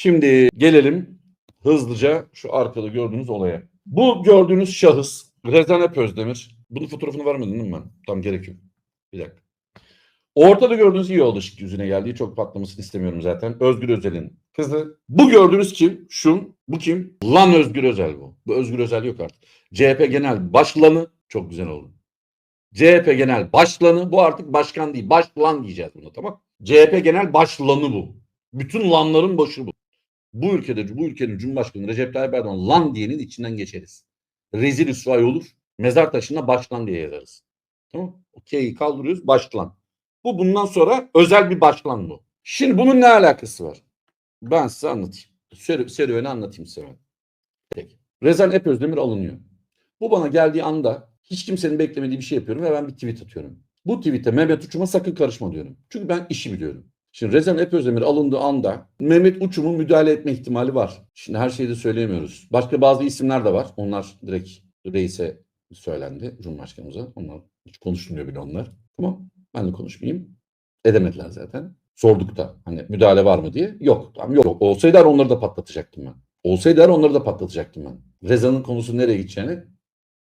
Şimdi gelelim hızlıca şu arkada gördüğünüz olaya. Bu gördüğünüz şahıs Rezan Ep Özdemir. Bunun fotoğrafını vermedin değil mi? Tam gerek yok. Bir dakika. Ortada gördüğünüz iyi oldu ışık yüzüne geldiği çok patlamasını istemiyorum zaten. Özgür Özel'in kızı. Bu gördüğünüz kim? Şu. Bu kim? Lan Özgür Özel bu. Bu Özgür Özel yok artık. CHP Genel Başkanı. Çok güzel oldu. CHP Genel Başkanı. Bu artık başkan değil. Başlan diyeceğiz buna tamam. CHP Genel Başlanı bu. Bütün lanların başı bu. Bu ülkede bu ülkenin Cumhurbaşkanı Recep Tayyip Erdoğan lan diyenin içinden geçeriz. Rezil rüsvay olur. Mezar taşına başlan diye yazarız. Tamam Okey kaldırıyoruz başlan. Bu bundan sonra özel bir başlan bu. Şimdi bunun ne alakası var? Ben size anlatayım. Ser serüveni anlatayım size. ben. Peki. Rezan Epözdemir alınıyor. Bu bana geldiği anda hiç kimsenin beklemediği bir şey yapıyorum ve ben bir tweet atıyorum. Bu tweete Mehmet Uçum'a sakın karışma diyorum. Çünkü ben işi biliyorum. Şimdi Rezan Epözdemir alındığı anda Mehmet Uçum'un müdahale etme ihtimali var. Şimdi her şeyi de söyleyemiyoruz. Başka bazı isimler de var. Onlar direkt reise söylendi Cumhurbaşkanımıza. Onlar hiç konuşulmuyor bile onlar. Tamam ben de konuşmayayım. Edemediler zaten. Sorduk da hani müdahale var mı diye. Yok. Tamam yok. Olsaydı onları da patlatacaktım ben. Olsaydı onları da patlatacaktım ben. Reza'nın konusu nereye gideceğini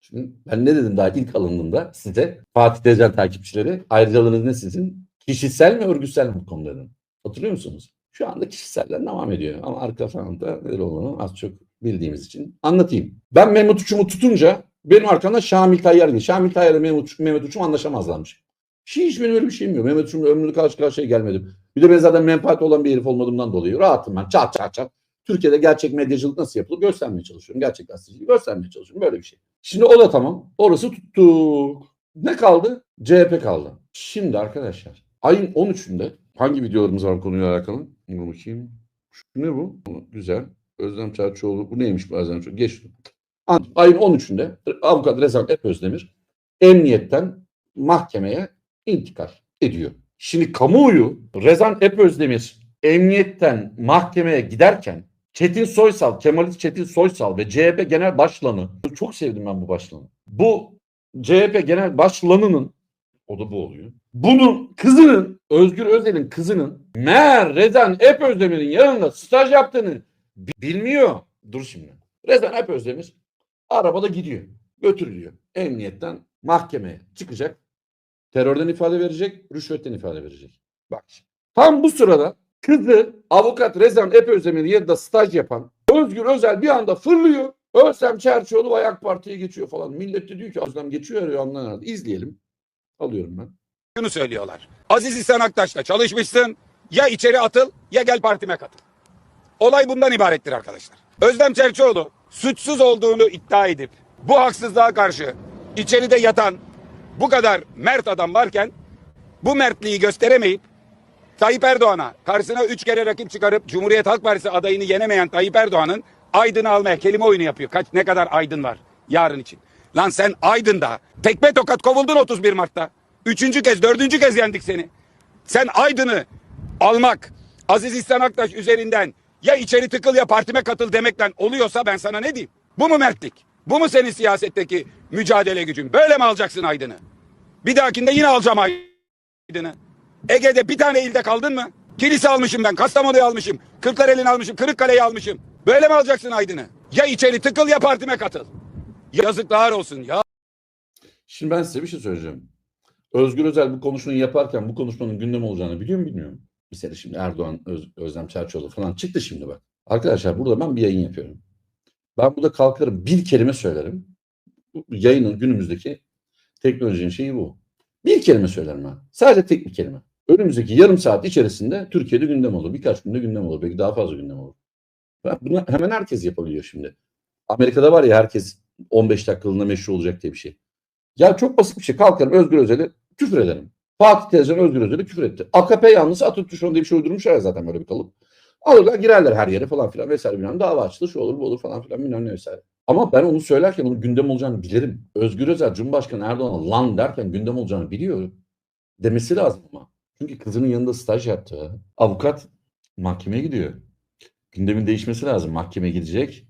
Şimdi ben ne dedim daha ilk alındığımda size Fatih Tecan takipçileri ayrıcalığınız ne sizin? Kişisel mi örgütsel mi dedim. Hatırlıyor musunuz? Şu anda kişiseller devam ediyor ama arka planda neler olduğunu az çok bildiğimiz için anlatayım. Ben Mehmet Uçum'u tutunca benim arkamda Şamil Tayyar geliyor. Şamil Tayyar ile Mehmet, Uçum, Mehmet Uçum anlaşamazlarmış. Hiç benim öyle bir şeyim yok. Mehmet Uçum'la ömrümde karşı karşıya gelmedim. Bir de ben zaten menfaat olan bir herif olmadığımdan dolayı rahatım ben. Çat çat çat. Türkiye'de gerçek medyacılık nasıl yapılır göstermeye çalışıyorum. Gerçek gazeteciliği göstermeye çalışıyorum. Böyle bir şey. Şimdi o da tamam. Orası tuttuk. Ne kaldı? CHP kaldı. Şimdi arkadaşlar ayın 13'ünde hangi videolarımız var konuyla alakalı? Buna bakayım. Şu ne bu? Güzel. Özlem Çerçoğlu. Bu neymiş bazen? Çok geç. Ayın 13'ünde avukat Rezan Epözdemir emniyetten mahkemeye intikal ediyor. Şimdi kamuoyu Rezan Epözdemir emniyetten mahkemeye giderken Çetin Soysal, Kemalist Çetin Soysal ve CHP Genel Başkanı çok sevdim ben bu başkanı. Bu CHP Genel Başkanı'nın o da bu oluyor. Bunun kızının Özgür Özel'in kızının meğer Rezan Epözdemir'in yanında staj yaptığını bi- bilmiyor. Dur şimdi. Rezan Epözdemir arabada gidiyor. Götürülüyor. Emniyetten mahkemeye çıkacak. Terörden ifade verecek, rüşvetten ifade verecek. Bak. Tam bu sırada kızı avukat Rezan Epözdemir'in yanında staj yapan Özgür Özel bir anda fırlıyor. Özlem Çerçioğlu AK Parti'ye geçiyor falan. Millet de diyor ki Özlem geçiyor ya anlar. İzleyelim. Alıyorum ben. şunu söylüyorlar. Aziz İhsan Aktaş'la çalışmışsın. Ya içeri atıl ya gel partime katıl. Olay bundan ibarettir arkadaşlar. Özlem Çerçioğlu suçsuz olduğunu iddia edip bu haksızlığa karşı içeride yatan bu kadar mert adam varken bu mertliği gösteremeyip Tayyip Erdoğan'a karşısına üç kere rakip çıkarıp Cumhuriyet Halk Partisi adayını yenemeyen Tayyip Erdoğan'ın Aydın'ı almaya kelime oyunu yapıyor. Kaç ne kadar Aydın var yarın için. Lan sen Aydın'da tekme tokat kovuldun 31 Mart'ta. Üçüncü kez, dördüncü kez yendik seni. Sen Aydın'ı almak, Aziz İhsan Aktaş üzerinden ya içeri tıkıl ya partime katıl demekten oluyorsa ben sana ne diyeyim? Bu mu mertlik? Bu mu senin siyasetteki mücadele gücün? Böyle mi alacaksın Aydın'ı? Bir dahakinde yine alacağım Aydın'ı. Ege'de bir tane ilde kaldın mı? Kilise almışım ben, Kastamonu'yu almışım, Kırklareli'ni almışım, Kırıkkale'yi almışım. Böyle mi alacaksın Aydın'ı? Ya içeri tıkıl ya partime katıl. Yazıklar olsun ya. Şimdi ben size bir şey söyleyeceğim. Özgür Özel bu konuşmayı yaparken bu konuşmanın gündem olacağını biliyor mu bilmiyorum. Sene şimdi Erdoğan, Öz- Özlem Çerçoğlu falan çıktı şimdi bak. Arkadaşlar burada ben bir yayın yapıyorum. Ben burada kalkarım bir kelime söylerim. Yayının günümüzdeki teknolojinin şeyi bu. Bir kelime söylerim ben. Sadece tek bir kelime. Önümüzdeki yarım saat içerisinde Türkiye'de gündem olur. Birkaç günde gündem olur. Belki daha fazla gündem olur. Bunu hemen herkes yapabiliyor şimdi. Amerika'da var ya herkes 15 dakikalığına meşhur olacak diye bir şey. Ya çok basit bir şey. Kalkarım Özgür Özel'e küfür ederim. Fatih Tezcan Özgür Özel'e küfür etti. AKP yanlısı Atatürk diye bir şey uydurmuşlar ya zaten böyle bir kalıp. Alırlar girerler her yere falan filan vesaire bilmem dava açılır şu olur bu olur falan filan bilmem ne vesaire. Ama ben onu söylerken onun gündem olacağını bilirim. Özgür Özel Cumhurbaşkanı Erdoğan'a lan derken gündem olacağını biliyor. Demesi lazım ama. Çünkü kızının yanında staj yaptı. Avukat mahkemeye gidiyor. Gündemin değişmesi lazım. Mahkemeye gidecek.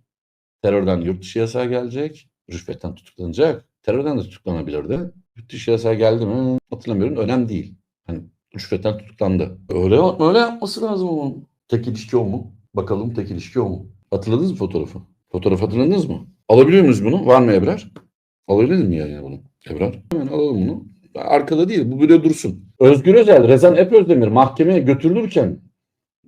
Terörden yurt dışı yasağı gelecek. Rüşvetten tutuklanacak. Terörden de tutuklanabilirdi. Yurt dışı yasağı geldi mi hatırlamıyorum. Önemli değil. Hani rüşvetten tutuklandı. Öyle öyle yapması lazım ama. Tek ilişki o mu? Bakalım tek ilişki o mu? Hatırladınız mı fotoğrafı? Fotoğraf hatırladınız mı? Alabiliyor muyuz bunu? Var mı Ebrar? Alabilir mi yani bunu? Ebrar? Hemen alalım bunu. Arkada değil. Bu böyle dursun. Özgür Özel, Rezan Epözdemir mahkemeye götürülürken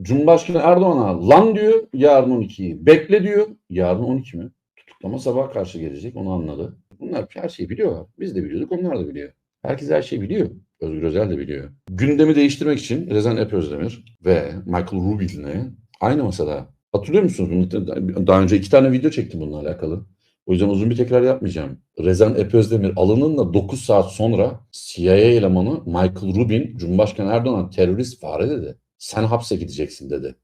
Cumhurbaşkanı Erdoğan'a lan diyor yarın 12'yi. Bekle diyor. Yarın 12 mi? Tutuklama sabah karşı gelecek. Onu anladı. Bunlar her şeyi biliyorlar. Biz de biliyorduk. Onlar da biliyor. Herkes her şeyi biliyor. Özgür Özel de biliyor. Gündemi değiştirmek için Rezan Epözdemir ve Michael Rubin'le aynı masada. Hatırlıyor musunuz? Daha önce iki tane video çektim bununla alakalı. O yüzden uzun bir tekrar yapmayacağım. Rezan Epözdemir alınınla 9 saat sonra CIA elemanı Michael Rubin, Cumhurbaşkanı Erdoğan terörist fare dedi. Sen hapse gideceksin dedi.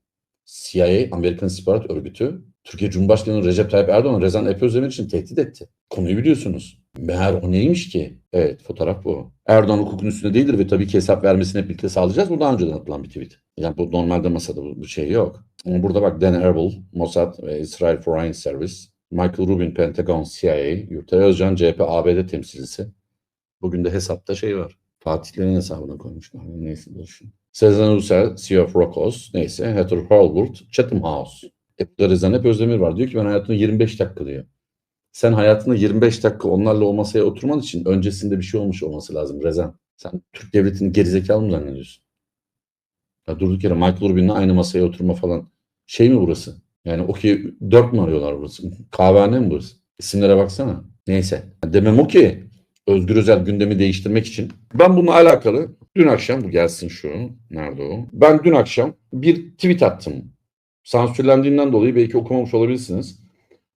CIA, Amerikan İstihbarat Örgütü, Türkiye Cumhurbaşkanı Recep Tayyip Erdoğan, Rezan Epözdemir için tehdit etti. Konuyu biliyorsunuz. Meğer o neymiş ki? Evet fotoğraf bu. Erdoğan hukukun üstünde değildir ve tabii ki hesap vermesini hep birlikte sağlayacağız. Bu daha önceden atılan bir tweet. Yani bu normalde masada bu, bu şey yok. Ama burada bak Dan Erbil, Mossad ve Israel Foreign Service, Michael Rubin, Pentagon, CIA, Yurtay Özcan, CHP, ABD temsilcisi. Bugün de hesapta şey var. Fatihlerin hesabına koymuşlar. Neyse düşün. Sezen Uysal, CEO of Rokos, neyse. Heather Hurlburt, Chatham House. E, burada Rezan hep Özdemir var. Diyor ki ben hayatımda 25 dakika diyor. Sen hayatında 25 dakika onlarla o masaya oturman için öncesinde bir şey olmuş olması lazım Rezan. Sen Türk devletini gerizekalı mı zannediyorsun? Ya durduk yere Michael Rubin'le aynı masaya oturma falan. Şey mi burası? Yani okey 4 mü arıyorlar burası? Kahvehane mi burası? İsimlere baksana. Neyse. Demem o ki Özgür Özel gündemi değiştirmek için. Ben bununla alakalı dün akşam bu gelsin şu. Nerede o? Ben dün akşam bir tweet attım. Sansürlendiğinden dolayı belki okumamış olabilirsiniz.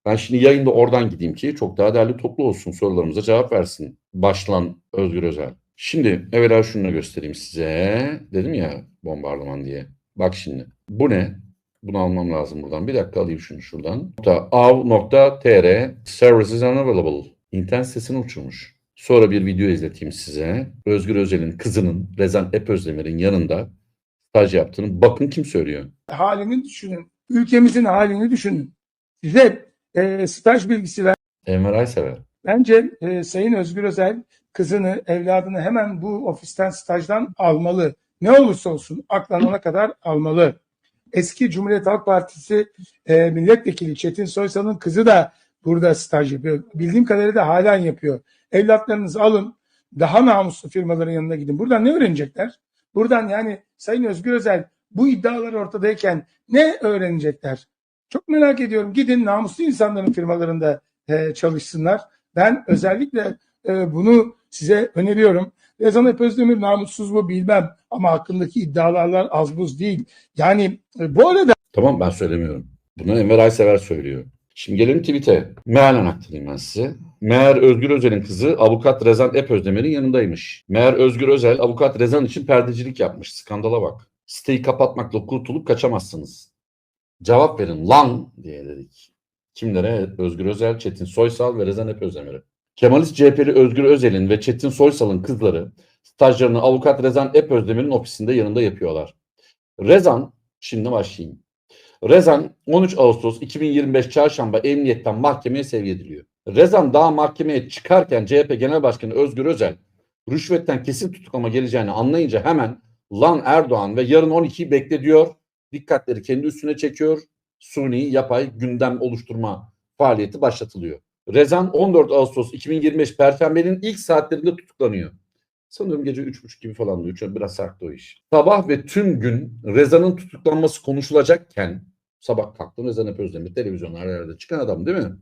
Ben şimdi yayında oradan gideyim ki çok daha değerli toplu olsun sorularımıza cevap versin. Başlan Özgür Özel. Şimdi evvela şunu da göstereyim size. Dedim ya bombardıman diye. Bak şimdi. Bu ne? Bunu almam lazım buradan. Bir dakika alayım şunu şuradan. Av.tr Services unavailable. İnternet sitesini uçurmuş. Sonra bir video izleteyim size. Özgür Özel'in kızının Rezan Epözdemir'in yanında staj yaptığını bakın kim söylüyor. halini düşünün. Ülkemizin halini düşünün. Size e, staj bilgisi ver. Enver Aysever. Bence e, Sayın Özgür Özel kızını, evladını hemen bu ofisten stajdan almalı. Ne olursa olsun aklanana kadar almalı. Eski Cumhuriyet Halk Partisi e, milletvekili Çetin Soysal'ın kızı da burada staj yapıyor. Bildiğim kadarıyla da halen yapıyor. Evlatlarınızı alın, daha namuslu firmaların yanına gidin. Buradan ne öğrenecekler? Buradan yani Sayın Özgür Özel bu iddialar ortadayken ne öğrenecekler? Çok merak ediyorum. Gidin namuslu insanların firmalarında e, çalışsınlar. Ben özellikle e, bunu size öneriyorum. Rezan Ep Özdemir namussuz mu bilmem ama hakkındaki iddialar az buz değil. Yani e, bu arada Tamam ben söylemiyorum. Bunu Enver Aysever söylüyor. Şimdi gelelim tweet'e. Mealen aktarayım ben size. Meğer Özgür Özel'in kızı avukat Rezan Epözdemir'in yanındaymış. Meğer Özgür Özel avukat Rezan için perdecilik yapmış. Skandala bak. Siteyi kapatmakla kurtulup kaçamazsınız. Cevap verin lan diye dedik. Kimlere? Özgür Özel, Çetin Soysal ve Rezan Epözdemir'e. Kemalist CHP'li Özgür Özel'in ve Çetin Soysal'ın kızları stajlarını avukat Rezan Epözdemir'in ofisinde yanında yapıyorlar. Rezan, şimdi başlayayım. Rezan 13 Ağustos 2025 Çarşamba emniyetten mahkemeye sevk ediliyor. Rezan daha mahkemeye çıkarken CHP Genel Başkanı Özgür Özel rüşvetten kesin tutuklama geleceğini anlayınca hemen lan Erdoğan ve yarın 12'yi bekle diyor. Dikkatleri kendi üstüne çekiyor. Suni yapay gündem oluşturma faaliyeti başlatılıyor. Rezan 14 Ağustos 2025 Perşembe'nin ilk saatlerinde tutuklanıyor. Sanıyorum gece 3.30 gibi falan diyor. Çünkü biraz sarktı o iş. Sabah ve tüm gün Reza'nın tutuklanması konuşulacakken sabah kalktım Rezan Hep Özdemir televizyonlarda her yerde çıkan adam değil mi?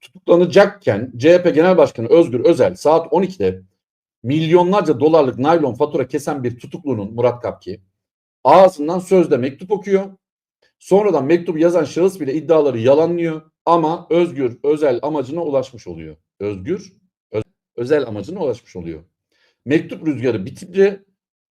Tutuklanacakken CHP Genel Başkanı Özgür Özel saat 12'de milyonlarca dolarlık naylon fatura kesen bir tutuklunun Murat Kapki ağzından sözde mektup okuyor. Sonradan mektup yazan şahıs bile iddiaları yalanlıyor ama Özgür Özel amacına ulaşmış oluyor. Özgür Özel amacına ulaşmış oluyor. Mektup rüzgarı bitince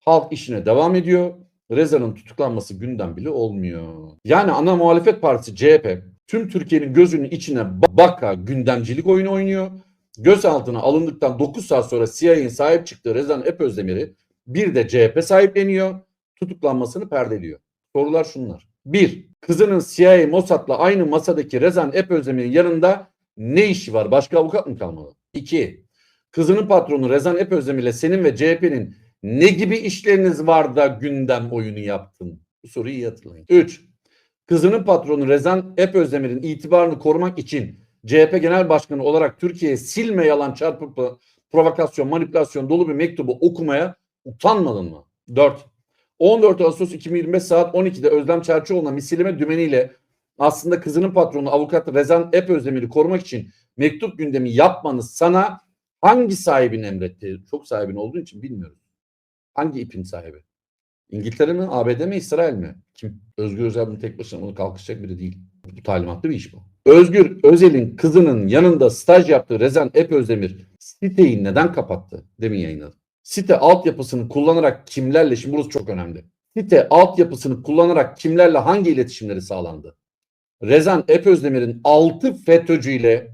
halk işine devam ediyor. Reza'nın tutuklanması gündem bile olmuyor. Yani ana muhalefet partisi CHP tüm Türkiye'nin gözünün içine ba- baka gündemcilik oyunu oynuyor. Gözaltına alındıktan 9 saat sonra CIA'nin sahip çıktığı Rezan Epözdemir'i bir de CHP sahipleniyor. Tutuklanmasını perdeliyor. Sorular şunlar. 1. Kızının CIA Mossad'la aynı masadaki Rezan Epözdemir'in yanında ne işi var? Başka avukat mı kalmalı? 2. Kızının patronu Rezan Epözdemir ile senin ve CHP'nin ne gibi işleriniz var da gündem oyunu yaptın? Bu soruyu iyi hatırlayın. 3. kızının patronu Rezan Ep Özdemir'in itibarını korumak için CHP Genel Başkanı olarak Türkiye'ye silme yalan çarpıp provokasyon, manipülasyon dolu bir mektubu okumaya utanmadın mı? 4. 14 Ağustos 2025 saat 12'de Özlem Çerçioğlu'na misileme dümeniyle aslında kızının patronu avukat Rezan Ep Özdemir'i korumak için mektup gündemi yapmanız sana hangi sahibin emretti? Çok sahibin olduğu için bilmiyorum. Hangi ipin sahibi? İngiltere mi, ABD mi, İsrail mi? Kim? Özgür Özel bunu tek başına bunu kalkışacak biri değil. Bu talimatlı bir iş bu. Özgür Özel'in kızının yanında staj yaptığı Rezan Ep Özdemir siteyi neden kapattı? Demin yayınladım. Site altyapısını kullanarak kimlerle, şimdi burası çok önemli. Site altyapısını kullanarak kimlerle hangi iletişimleri sağlandı? Rezan Ep Özdemir'in 6 FETÖ'cüyle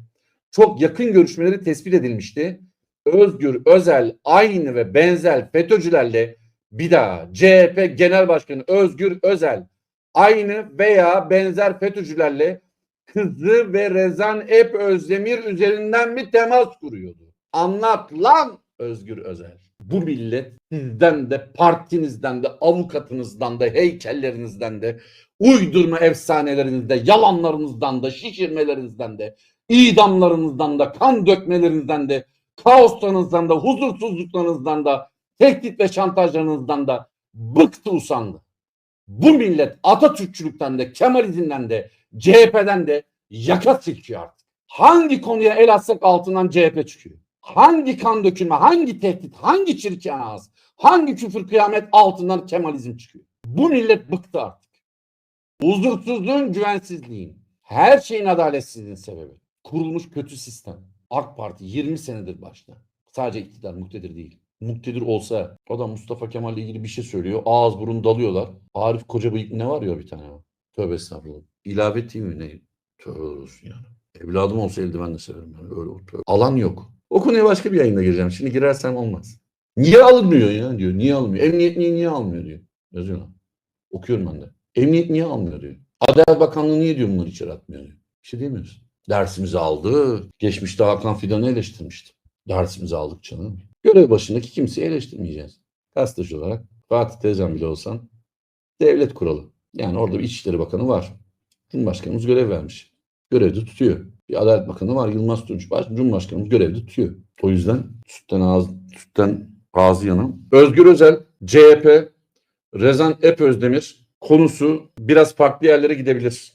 çok yakın görüşmeleri tespit edilmişti. Özgür Özel aynı ve benzer FETÖ'cülerle bir daha CHP Genel Başkanı Özgür Özel aynı veya benzer FETÖ'cülerle kızı ve Rezan Ep Özdemir üzerinden bir temas kuruyordu. Anlat lan Özgür Özel. Bu millet sizden de partinizden de avukatınızdan da heykellerinizden de uydurma efsanelerinizde yalanlarınızdan da şişirmelerinizden de idamlarınızdan da kan dökmelerinizden de kaoslarınızdan da huzursuzluklarınızdan da tehdit ve şantajlarınızdan da bıktı usandı. Bu millet Atatürkçülükten de Kemalizmden de CHP'den de yaka silkiyor. Hangi konuya el atsak altından CHP çıkıyor. Hangi kan dökülme, hangi tehdit, hangi çirkin ağız, hangi küfür kıyamet altından Kemalizm çıkıyor. Bu millet bıktı artık. Huzursuzluğun, güvensizliğin, her şeyin adaletsizliğin sebebi. Kurulmuş kötü sistem. AK Parti 20 senedir başta. Sadece iktidar, muktedir değil. Muktedir olsa adam Mustafa Kemal'le ilgili bir şey söylüyor. Ağız burun dalıyorlar. Arif Kocabıyık ne var ya bir tane o. Tövbe estağfurullah. İlave değil mi ne? Tövbe olsun yani. Evladım olsa eldiven de severim. Yani. Öyle, tövbe. Alan yok. O konuya başka bir yayında gireceğim. Şimdi girersem olmaz. Niye alınmıyor ya diyor. Niye almıyor? Emniyet niye, niye almıyor diyor. Yazıyor lan. Okuyorum ben de. Emniyet niye almıyor diyor. Adalet Bakanlığı niye diyor bunları içeri atmıyor diyor. Bir şey diyemiyoruz. Dersimizi aldı. Geçmişte Hakan Fidan'ı eleştirmişti. Dersimizi aldık canım. Görev başındaki kimseyi eleştirmeyeceğiz. Gazeteci olarak Fatih Tezcan bile olsan devlet kuralı. Yani orada bir İçişleri Bakanı var. Cumhurbaşkanımız görev vermiş. Görevde tutuyor. Bir Adalet Bakanı var Yılmaz Tunç. Baş, Cumhurbaşkanımız görevde tutuyor. O yüzden sütten, ağız, sütten ağzı yanan. Özgür Özel, CHP, Rezan Ep Özdemir konusu biraz farklı yerlere gidebilir.